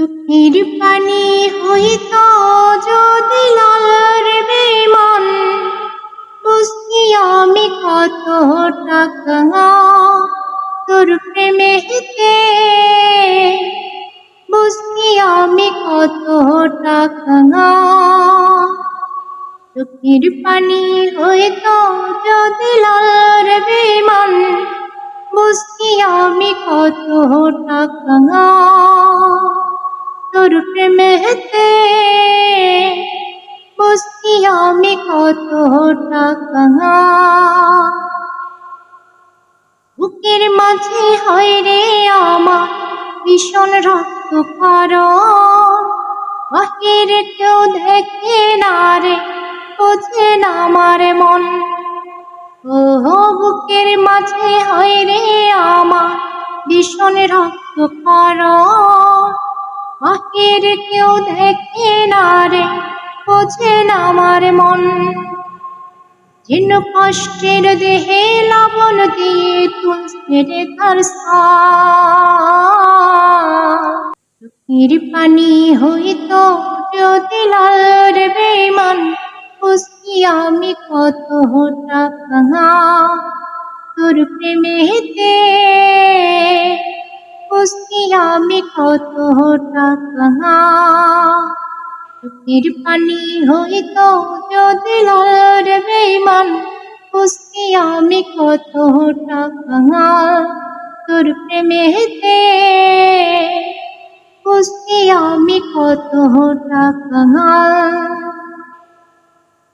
চোখের পানি হইত যদি লাল বেমন। বুঝি আমি কত টাকা তোর প্রেমে হেতে বুঝি আমি কত টাকা চোখের পানি হইত যদি লাল বেমন। বুঝি আমি কত টাকা তোর প্রেমেতে বুঝি আমি কত টাকা বুকের মাঝে হয় রে আমার ভীষণ রক্ত কর বাহিরে কেউ দেখে না রে, বোঝে না আমার মন। ও বুকের মাঝে হয় রে আমার ভীষণ রক্ত কর বাহিরে কেউ দেখে না রে, বোঝে না আমার মন। যেন কষ্টের দেহে লবণ দিয়ে তুলছে রে তার চোখের পানি হইত যদি লাল বেমান বুঝি আমি কত টাকা তোর প্রেমেতে বুঝি আমি কত টাকা চোখের পানি হইত যদি লাল বেমান বুঝি আমি কত টাকা তোর প্রেমেতে বুঝি আমি কত টাকা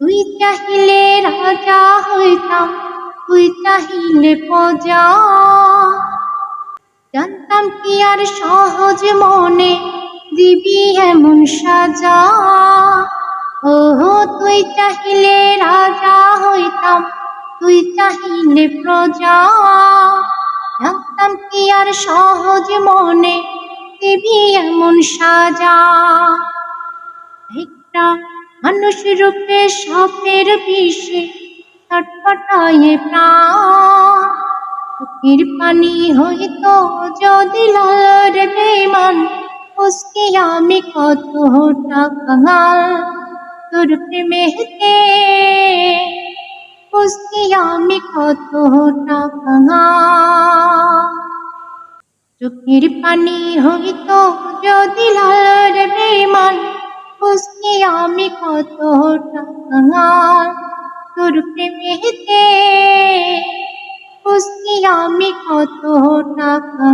তুই চাহিলে রাজা হইতাম, তুই চাহিলে প্রজা। জানতাম কি আর সহজ মনে, দিবি এমন সাজা। ও তুই চাহিলে রাজা হইতাম, তুই চাহিলে প্রজা। জানতাম কি আর সহজ মনে, দিবি এমন সাজা। একটা মানুষ রূপে সাপের বিষে ছটফটায়ে প্রাণ। চোখের পানি হইত যদি লাল বেমান বুঝি আমি কত টাকা তোর প্রেমেতে বুঝি আমি কত টাকা চোখের পানি হইত যদি লাল বেমান বুঝি আমি কত টাকা তোর প্রেমেতে বুঝি আমি কত টাকা?